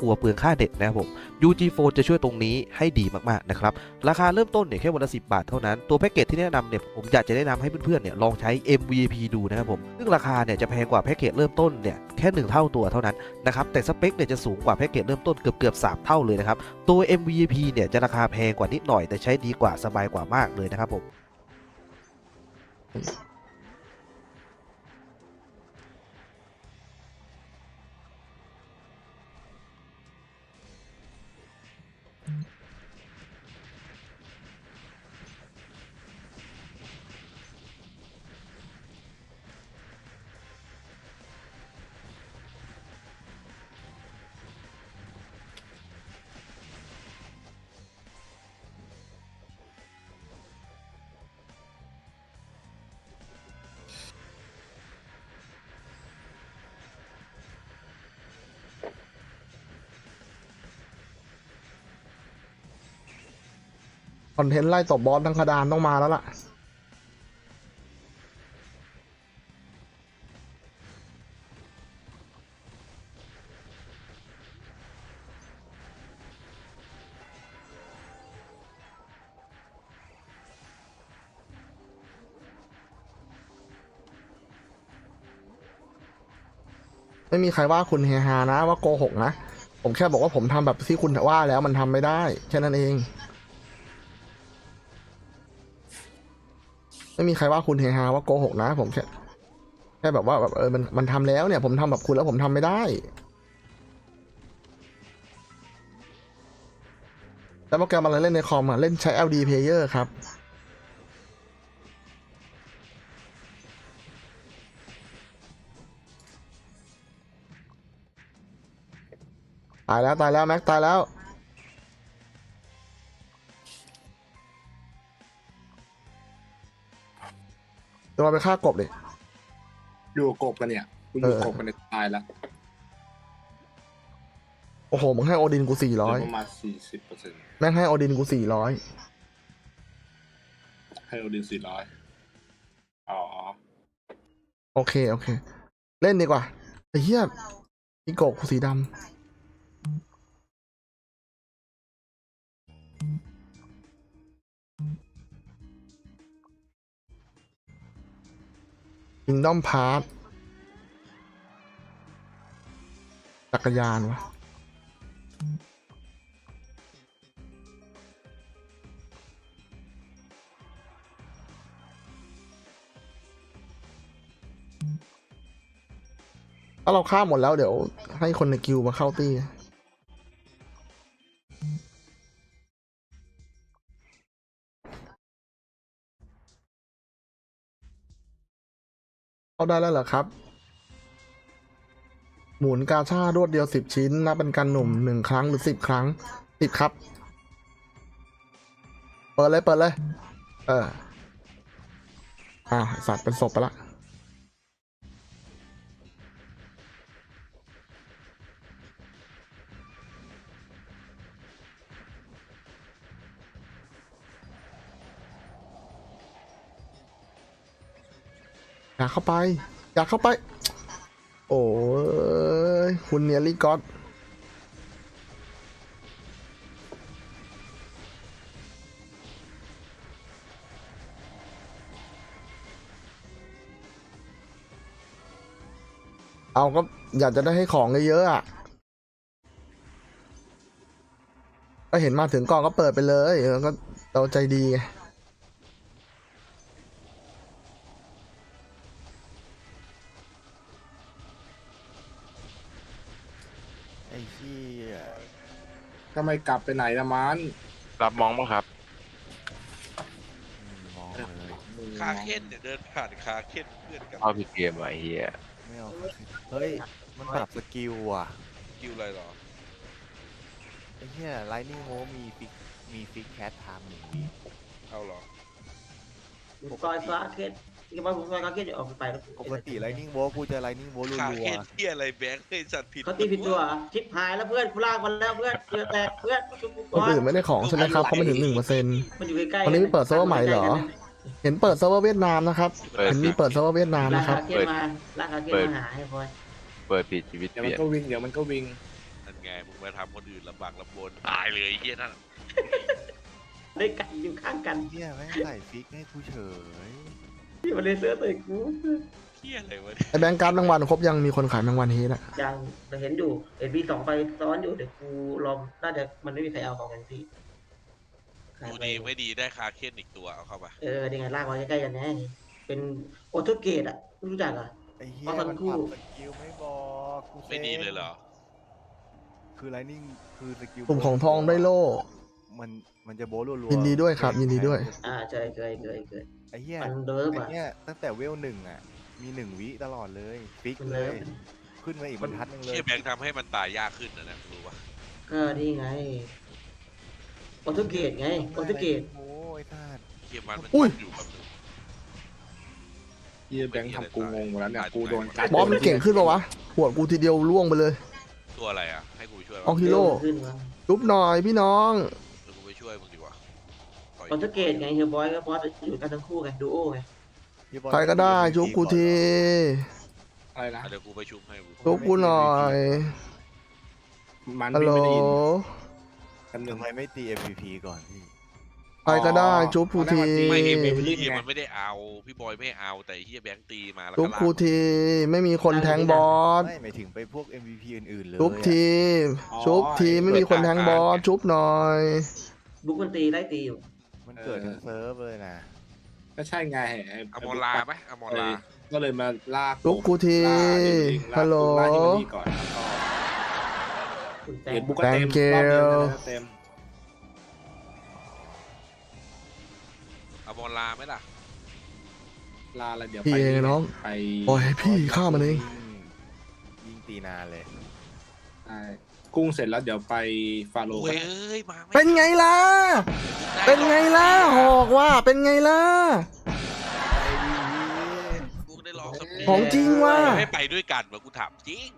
กลัวเปลืองค่าเน็ตนะครับผม UG Phone จะช่วยตรงนี้ให้ดีมากๆนะครับ ราคาเริ่มต้นเนี่ยแค่วันละ10 บาทเท่านั้น ตัวแพ็กเกจที่แนะนำเนี่ยผมอยากจะแนะนำให้เพื่อนๆเนี่ยลองใช้ MVP ดูนะครับผม ซึ่งราคาเนี่ยจะแพงกว่าแพ็กเกจเริ่มต้นเนี่ยแค่1เท่าตัวเท่านั้นนะครับแต่สเปคเนี่ยจะสูงกว่าแพ็กเกจเริ่มต้นเกือบเกือบ3เท่าเลยนะครับตัว MVP เนี่ยจะราคาแพงกว่านิดหน่อย แต่ใช้ดีกว่าสบายกว่ามากเลยนะครับผม คอนเทนต์ไล่ตบบอสทั้งกระดานต้องมาแล้วล่ะ ไม่มีใครว่าคุณเฮฮานะว่าโกหกนะ ผมแค่บอกว่าผมทำแบบที่คุณว่าแล้วมันทำไม่ได้ แค่นั้นเอง ไม่มีใครว่าคุณเฮฮาว่าโกหกนะ ผมแค่แค่แบบว่าแบบเออมันมันทำแล้วเนี่ย ผมทำแบบคุณแล้วผมทำไม่ได้ แล้วโปรแกรมอะไรเล่นในคอมอะ เล่นใช้ LD Player ครับตายแล้วตายแล้วแม็กตายแล้ว จะมาไปฆ่ากบเลย อยู่กับกบกันเนี่ยกูอยู่เออกบกันในยตายแล้วโอ้โหมึงให้โอดินกูสี่เหลืร้อยอประมาณสี่สิบเปอร์เซ็นต์แม่งให้โอดินกูสี่ร้อยให้โอดินสี่ร้อยอ๋อโอเค โอเค เล่นดีกว่าไอ้เหี้ยอีโกบกูสีดำ คิงดอมพาร์ทจักรยานวะถ้าเราฆ่าหมดแล้วเดี๋ยวให้คนในกิวมาเข้าตีาได้แล้วเหรอครับ หมุนกาชารวดเดียวสิบชิ้น นับเป็นการหนุ่มหนึ่งครั้งหรือสิบครั้งสิบครับ เปิดเลยเปิดเลย เออ อ่าสัตว์เป็นศพไปละ อยากเข้าไป อยากเข้าไป โอ้ยคุณเนียลี่ก็อตเอาก็อยากจะได้ให้ของเยอะๆอะก็เห็นมาถึงกองก็เปิดไปเลยเออก็เราใจดีไง ทำไมกลับไปไหนละมันรับมองบ้างครับอืมมองเลยคาเคนเนี่ยเดินผ่านคาเคนเพื่อนกันเอาผิดเกมว่ะไอ้เฮียไม่เอาเฮ้ยมันปรับสกิลว่ะคิวอะไรหรอไอ้เหี้ยไลนิ่งโมมีฟิกมีฟิกแคทไทม์หนึ่งวิเอาหรอซอยฟ้าเกต ที่ว่าผมซอยฟ้าเกตจะออกไปแล้วปกติไลนิ่งโมกูจะไลนิ่งโมรัคาวเคนๆเที่ยอะไรแบงค์เคยสัตว์ผิดเขาตีผิดตัวเหรอทิปหายแล้วเพื่อนกูลากมันแล้วเพื่อนเรือแตกเพื่อนชุบกูคนก่อนอื่นไม่ได้ของใช่ไหมครับเขาไม่ถึงหนึ่งเปอร์เซ็นต์ มันอยู่ใกล้ๆวันนี้มีเปิดเซิร์ฟเวอร์ใหม่เหรอ เห็นเปิดเซิร์ฟเวอร์เวียดนามนะครับเปิดเห็นมีเปิดเซิร์ฟเวอร์เวียดนามลากนะครับคาเกตมาลากคาเกตมาหาให้พลอยเปิดปิดชีวิตเดี๋ยวเปมันลี่ยนก็วิ่งเดี๋ยวมันก็วิ่งนั่นไงมึงมาทำคนอื่นลำบากลำบนตายเลยไอ้เฮียนั่น ได้กันอยู่ข้างกันเหี้ยแม่งใส่ฟิกให้กูเฉย ที่มันเลยเสื้อตัวกูเที่ยอะไรวะไอแบงก์การ์ดแมงวันครบยังมีคนขายแมงวันเฮดอะยังเราเห็นอยู่เห็นมีสองใบซ้อนอยู่เดี๋ยวกูลองน่าจะมันไม่มีใครเอาของกันพี่ขายดูไปดีไม่ดีได้คาเคนอีกตัวเอาเข้าไปเออยังไงลากไว้ใกล้ๆกันแน่นี่เป็นโอโตเกตอะไม่รู้จักเหรอะ ไอ้เหี้ยเพราะทั้มันงคู่ ปรับสกิลไม่บอกกูไม่ดีเลยเหรอ คือไลนิ่งคือสกิลกลุ่มของทองได้โล่ มันมันจะโบรัวๆยินดีด้วยครับยินดีด้วย อ่าเคยเคยเคยเคยไอ้เหี้ยมันเดิมไอ้อะเนี้ยตั้งแต่เวลหนึ่งอะ มีหนึ่งวิตลอดเลยฟิกมันเลเดิยมขึ้นมาอีกบรรทัดหนึงเลยเที่ยแบงค์ทำให้มันตายยากขึ้นนะนะรู้ปะก็นี่ไงโอโตเกตไงโอโตเกตโอ้ยท่าสเที่ยมันมันอุ้ย อยู่แบบนึงยี่แบงค์ทำกูงงหมดแล้วเนี่ย กูโดนกัดบอสมันเก่งขึ้นปะวะหัวดกูทีเดียวล่วงไปเลย ตัวอะไรอะ ให้กูไปช่วยเอาวะฮีโร่ ขึ้นมาจุ๊บหน่อยพี่น้อง ต่อยโอโตเกตไงเฮียบอยกับบอสอยู่กันทั้งคู่ไงดูโอไงพี่บอลใครก็ได้จุ๊บกูทีอะไรนะอะเดี๋ยวกูไปชุบให้กูจุ๊บกูหน่อยมันฮัลพี่โหลไม่ได้ยินกันหนึ่งทำไมไม่ตี MVP ก่อนพี่ ใครก็ได้จุ๊บกูทีไม่เห็นเบเบลลี่ลี่ไงมันไม่ได้เอา พี่บอยไม่เอาแต่ไอ้เฮียแบงค์ตีมาแล้วจุ๊ก็บลากกูทีไม่มีคนแทงบอสไม่หมายถึงไปพวก MVP อื่นๆเลยจุ๊บอะทีจุ๊บทีไม่มีคนแทงบอสจุ๊บหน่อย บุ๊กมันตีไล่ตีอยู่ มันเกิดทั้งเซิร์ฟเลยนะก็ใช่ไงไอมอลาไหมอมอลาก็เลยมาลากจุ๊บกูทีลากเดวิดลิงลากฮัลโหลลากที่มันนี่ก่อนแล้วก็คุณแตเห็งนบุ๊กก็เต็ม Thank you รอบเดียวนะเต็มอมอลาไหมล่ะลาอะไรเดี๋ยวพี่ไปเองน้องไปปล่อยให้พี่ฆ่ามันเองยิงตีนานเลยใช่ กุ้งเสร็จแล้วเดี๋ยวไปฟาโรห์โอ้ก็ยได้เอ้ยมาไม่เป็นไงล่ะ เป็นไงล่ะหอกว่าเป็นไงล่ะ กูได้ลองสักของจริงว่ะไม่ไปด้วยกันวะกูถามจริง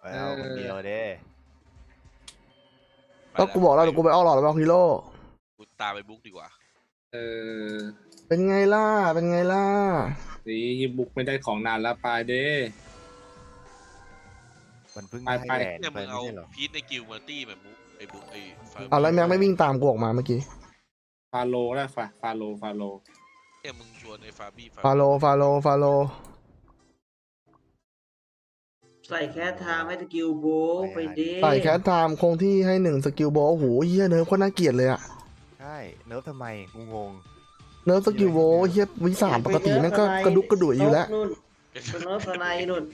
ไปเอาคนเดียวเด้ก็กูบอกแล้วเดี๋ยวกูไปเอาหลอดแล้วไปเอาฮีโร่ กูตามไปบุ๊กดีกว่า เออเป็นไงล่ะ เป็นไงล่ะ นี่บุ๊กไม่ได้ของนานแล้วไปเด้ มันเพิ่งไปให้ไป แหวนเนี่ยไปมึงไม่เอาใช่เหรอพีทในกิลมาตี้แบบบุ๊กไอ้บุ๊กไอ้ฟาเอาแล้วแม็กไม่วิ่งตามกูออกมาเมื่อกี้ฟาโรห์ได้ฟาฟาโรห์ฟาโรห์เนี่ยมึงชวนไอ้ฟาบี้ฟาโลฟาโลฟาโลใส่แค่ทามให้สกิลโบะไปดิใส่แคทไทม์คงที่ให้หนึ่งสกิลโบว์โอ้โหเฮียเนิร์ฟโคนน่าเกลียดเลยอะใช่เนิร์ฟทำไมกูงงเนิร์ฟสกิลโบว์เฮียวิสานปกติแม่งก็กระดุกกระดุยอยู่แล้วนู่นเป็นโน้ตสไนนู่น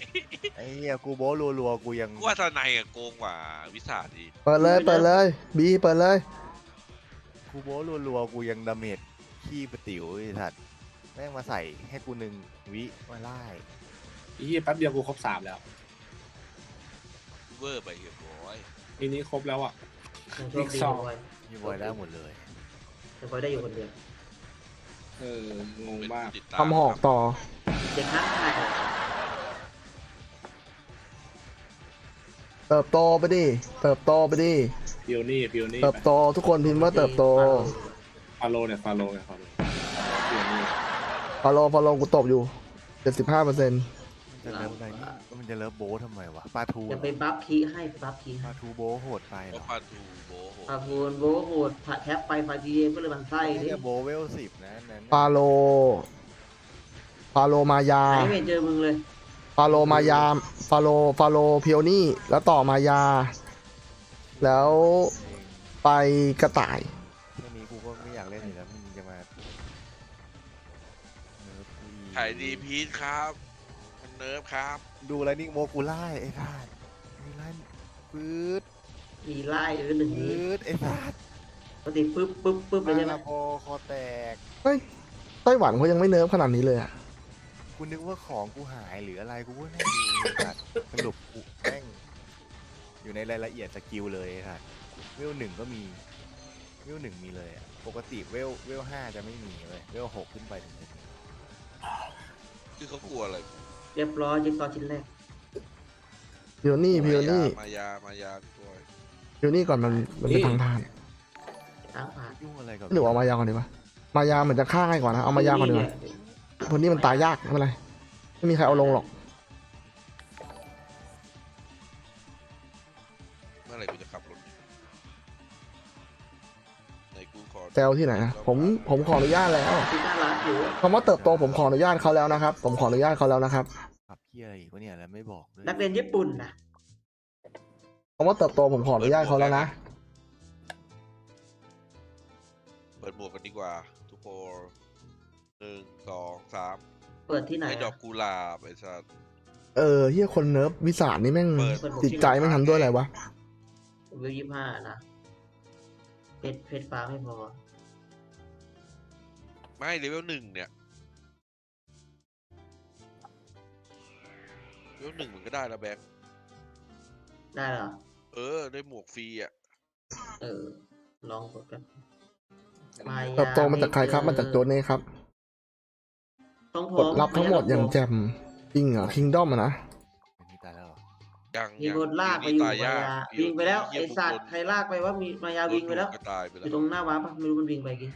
ไอ้เหี้ยกูโบะรัวๆกูยังกูว่าทนายอะโกงกว่าวิสาดีเปิดเลยเปิดเลยบีเปิดเลยกูโบะรัวๆกูยังดาเมจขี้ปะติ๋วไอ้สัตว์แม่งมาใส่ให้กูหนึ่งวิมาไล่อีกแป๊บเดียวกูครบสามแล้วเวอร์ไปเรียบร้อยทีนี้ครบแล้วอะ โชคดีสองบอยพี่บอยได้หมดเลยแต่บอยได้อยู่คนเดียว เอองงเป็นมากผู้ติดตามทำหอกต่อ เด็กนักถ่ายเติบโตไปดิ เติบโตไปดิ ฟิวนี่ฟิวนี่เติบโตทุกคนพิมพ์ว่าเติบโต ฟาโรห์เนี่ยฟาโรห์เนี่ยฟาโรห์ฟิวนี่ฟาโลฟาโลกูตบอยู่75เปอร์เซ็นต์มันจะเลิฟอะไรนี่มันจะเลิฟโบะทำไมวะปลาทูจะเหรไปอบัฟคีให้ไปบัฟคีปให้ลาทูโบะโหดไปเหเพรราะอปาทูโบโหปาพูนโบะโหดผัดแทบไปฟาจีเอก็เลยมันไส้ไอ้ดิเนี่ยโบะเวลสิบนะนั้นฟาโล ฟาโลมายาไหนไม่เจอมึงเลย ฟาโลมายา ฟาโล ฟาโลเพียวนี่ แล้วต่อมายา แล้วไปกระต่ายแค่นี้กูก็ไม่อยากเล่นอยู่แล้วมึงจะมาเนิร์ฟกูอีกขายดีพีทครับมันเนิร์ฟครับ ดูแล้วนิ่งโมกูไล่ไอ้ท่านมีไล่ปืดมีไล่หรือหนึ่งปืนี้ดไอ้สัตว์ปกติปึ๊บปึ๊บปึ๊บเลยมาใช่ไหมลาโพคอแตก เฮ้ย ไต้หวันเขายังไม่เนิร์ฟขนาดนี้เลยอะ กูนึกว่าของกูหายหรืออะไรกูว่าแม่งดูสัตว์สรุปกูแม่งอยู่ในรายละเอียดสกิลเลยค่ะเวลหนึ่งก็มีเวลหนึ่งมีเลยอะปกติเวลเวลห้าจะไม่มีเลยเวลหกขึ้นไปถึงจะมีคือเขากลัวอะไรเรียบร้อยจิ๊กซอว์ชิ้นแรกพิโอนี่พิโอนี่มายามายาพี่บอยพิโอนี่ก่อนมันมันเป็นทางผ่านทางผ่านยุ่งอะไรกับหรือเอามายาก่อนดีวะมายาเหมือนจะฆ่าง่ายกว่านะเอามายาก่อนดีกว่า คนนี้มันตายยากไม่เป็นไร ไม่มีใครเอาลงหรอก เมื่อไหร่กูจะขับรถไหนกูขอแซวที่ไหนนะผมผมขออนุญาตแล้วที่น่ารักอยู่คำว่าเติบโตผมขออนุญาตเขาแล้วนะครับ ผมขออนุญาตเขาแล้วนะครับขับเฮียอะไรอีกวะเนี่ยแล้วไม่บอกด้วยนักเรียนญี่ปุ่นนะคำว่าเติบโตผมขออนุญาตเขาแล้วนะ เปิดหมวกกันดีกว่า ทุกคน หนึ่งสองสามเปิดที่ไหนให้ดออะกกุหลาบไอ้สัสเออเฮียคนเนิร์ฟวิสานี่แม่งเปิด จิตใจไม่งทำด้วยอะไรวะเวลยี่ห้านะเพชรเพชรฟ้าไม่พอ ไม่เลเวลหนึ่งเนี่ยเลเวลหนึ่งมันก็ได้แล้วแบงค์ได้เหรอ เออ ได้หมวกฟรีอะเออ ลองกดกัน มายา เติบโตมาจากใครครับมาจากโจเน่ครับ ต้องผกมดรับทั้งหมดอย่างแจ่มจริงเหรอคิงดอมอะนะ อันนี้ตายแล้วเหรอยังมียังคนลากไปนี่อยู่ตายมายากาพี่วิ่งไปแล้วเหี้ไอยสัตว์บุคใครลากไปว่ามีมายาวิ่งไปแล้วก็ตายไปอแล้วยู่ตรงหน้าวาร์ปปะไม่รู้มันวิ่งไปกี่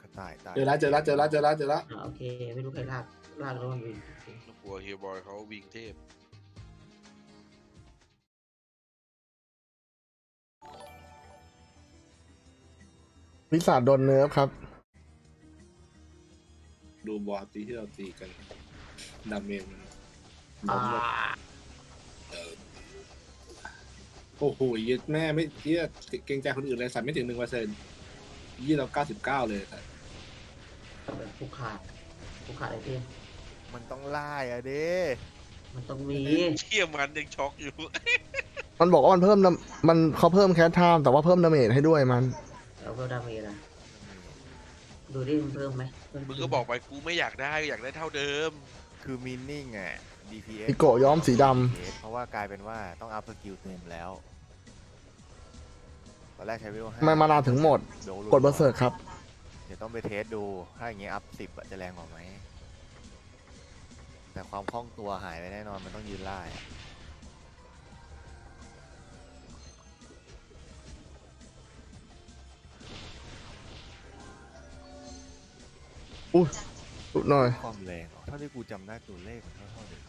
กระต่ายตายเจอแล้วเจอแล้วเจอแล้วเจอแล้วเจอแล้วอ่าโอเค ไม่รู้ใครลากลากแล้วมันวิ่งโอเคกลัวเฮียบอยเขาวิ่งเทพวิสาโดนเนิร์ฟครับ ดูบอลตีที่เราตีกันดาเมจมันอ่าโอ้โหยึดแม่ไม่เที่ยเกรงใจคนอื่นเลยสัตว์ไม่ถึงหนึ่งเปอร์เซ็นต์ยี่เราเก้าสิบเก้าเลยแต่แบบผูกขาดผูกขาดไอเทมมันต้องไล่อะเด้มันต้องมีเชี่ยมันยังช็อกอยู่ มันบอกว่ามันเพิ่มดามันเขาเพิ่มแคสไทม์แต่ว่าเพิ่มดาเมจให้ด้วยมันแล้วก็ดาเมจอะ ดูดิมันเพิ่มไหมเพิ่มึงก็บอกไปกูไม่อยากได้อยากได้เท่าเดิม คือมินนิ่งอะ DPS อิโกะย้อมสีด DPS เพราะว่ากลายเป็นว่าต้องอัพสกิลเต็มแล้ว ตอนแรกใช้เวลำห้าทำไมมานาถึงหมดโดนกดเบอร์เซิร์กครับ เดี๋ยวต้องไปเทสดู ถ้าอย่างเงี้ยอัพสิบจะแรงกว่าไหม แต่ความคล่องตัวหายไปแน่นอนมันต้องยืนไล่อะ อุ้ยสุดหน่อย ความแรงเหรอเท่าที่กูจำได้ตัวเลขมันเท่าเท่าเดิม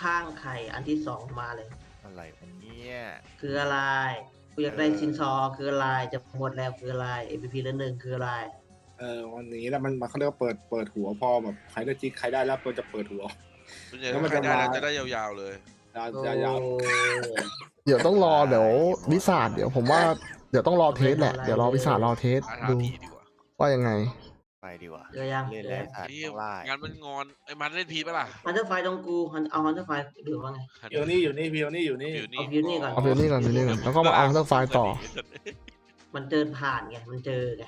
ข้างไข่อันที่สองมาเลย อะไรวะเนี่ย คืออะไรกู อยากได้ชินซอคืออะไรจะหมดแล้วคืออะไร MVP ละหนึ่งคืออะไรเออวันนี้แล้วมันมันเขาเรียกว่าเปิดเปิดหัวพอแบบใครได้จิกใครได้แล้วก็จะเปิดหัวส่วนใหญ่แล้วมันใครได้จะมาแล้วจะได้ยาวๆเลยยาวโอ้ยาวเดี๋ยวต้องรอเดี๋ยววิสาเดี๋ยวผมว่าเดี๋ยวต้องรอเทสแหละเดี๋ยวรอวิสารอเทสอาถาดูผีดีกว่าว่ายังไง ไปดีกว่าเจอยังเล่นเจอแล้ยัวงสัตว์เฮียต้องไล่งานมันงอนไอ้มันเล่นพีปะล่ะฮันเตอร์ไฟตรงกูฮันเอาฮันเตอร์ไฟหรือว่าไงๆพิวนี่อยู่นี่พิวนี่อยู่นี่ฟิวเอาฟิวนี่ก่อนเอาฟิวนี่ก่อนฟิวนี่ก่อนแล้วก็มาเอาเรื่องไฟล์ต่อ มันเดินผ่านไงมันเจอไง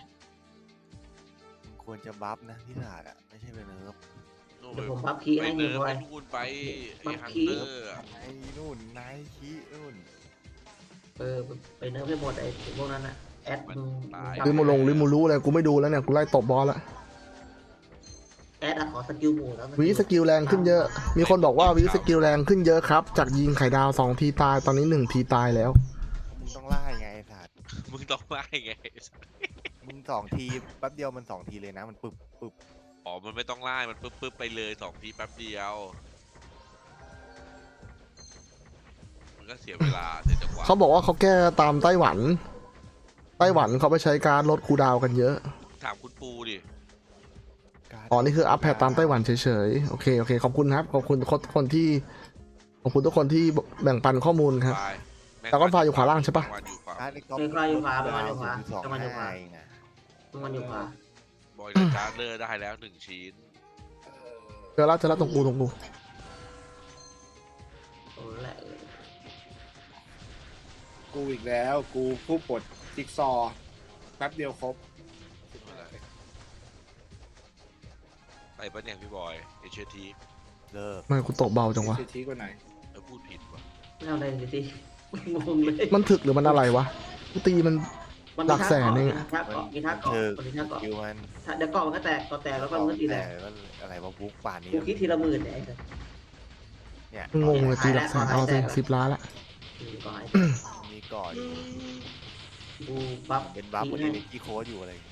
มันควรจะบัฟนะที่ศาสตร์อะไม่ใช่เป็นเนิร์ฟเดี๋ยวผมบัฟคีย์ไปให้เนิมึงร์ฟไว้ไปนู่นไปไอ้บัฟฮันคีเตอร์อะไอ้นู่นไนคีนู่นเออไปเนิร์ฟให้หมดไอ้พวกนั้นอะ แอดมึงลิมูลงลิมูรู้อะไรกูไม่ดูแล้วเนี่ยกูไล่ตบบอลละแอดอะขอสกิลหมู่แล้ววิสกิลแรงขึ้นเยอะ มีคนบอกว่าวิสกิลแรงขึ้นเยอะครับ จากยิงไข่ดาวสองทีตายตอนนี้หนึ่งทีตายแล้ว มึงต้องไล่ไงไอ้สัตว์มึงต้องไล่ไงมึงสองทีแป๊บเดียวมันสองทีเลยนะมันปึบปึบอ๋อ มันไม่ต้องไล่มันปึ๊บปึ๊บไปเลยสองทีแป๊บเดียว มันก็เสียเวลาเสียจังหวะเขาบอกว่าเขาแก้ตามไต้หวันไต้หวันเขาไปใช้การลดคูลดาวน์กันเยอะ ถามคุณปูดิการ์ดอ๋อนี่คืออัพแพดตามไต้หวันเฉยๆ โอเค โอเค ขอบคุณครับ ขอบคุณคนคนที่ ขอบคุณทุกคนที่แบ่งปันข้อมูลครับไฟล์แม่งแต่ก้อนไฟล์อยู่ขวาล่างใช่ปะวันอยู่ขวาถ้าในก๊อปเป็นใครอยู่ขวาเป็นมันอยู่ขวาสองเป็นมันอยู่ขวาเองอะมึงมันอยู่ขวาบอยกับจาร์เลอร์ได้แล้วหนึ่งชิ้นเจอแล้วเจอแล้วตรงกูตรงกูตรงนั้นแหละเออกูอีกแล้ว กูผู้ปลด จิ๊กซอว์แป๊บเดียวครบ ไปปะเนี่ยพี่บอยเอเชทีเลิกทำไมกูตกเบาจังวะเอเชทีกว่าไหน เออพูดผิดว่ะไม่เอาอะไรเลยสิงงเลยมันถึกหรือมันอะไรวะกูตีมัน มันหลักแสนเองมีอะท่าเกาะมีท่าเกาะเชิงมันมีท่าเกาะคิวมันถ้าเดี๋ยวเกาะมันก็แตกเกาะแตกแล้วก็มันก็ตีแตแต่กว่าอะไรวะบุ๊กป่านนี้กูคิดทีละหมื่นเนี่ยไอ้สัส เนี่ยงงเลยตีหลักแสนเอาเต็มสิบล้านละอืมก่อนมีก่อนอยู่ กูบัฟเป็นบัฟทีคนให้นี้ในที่โค้ดอยู่อะไรอย่างเงี้ย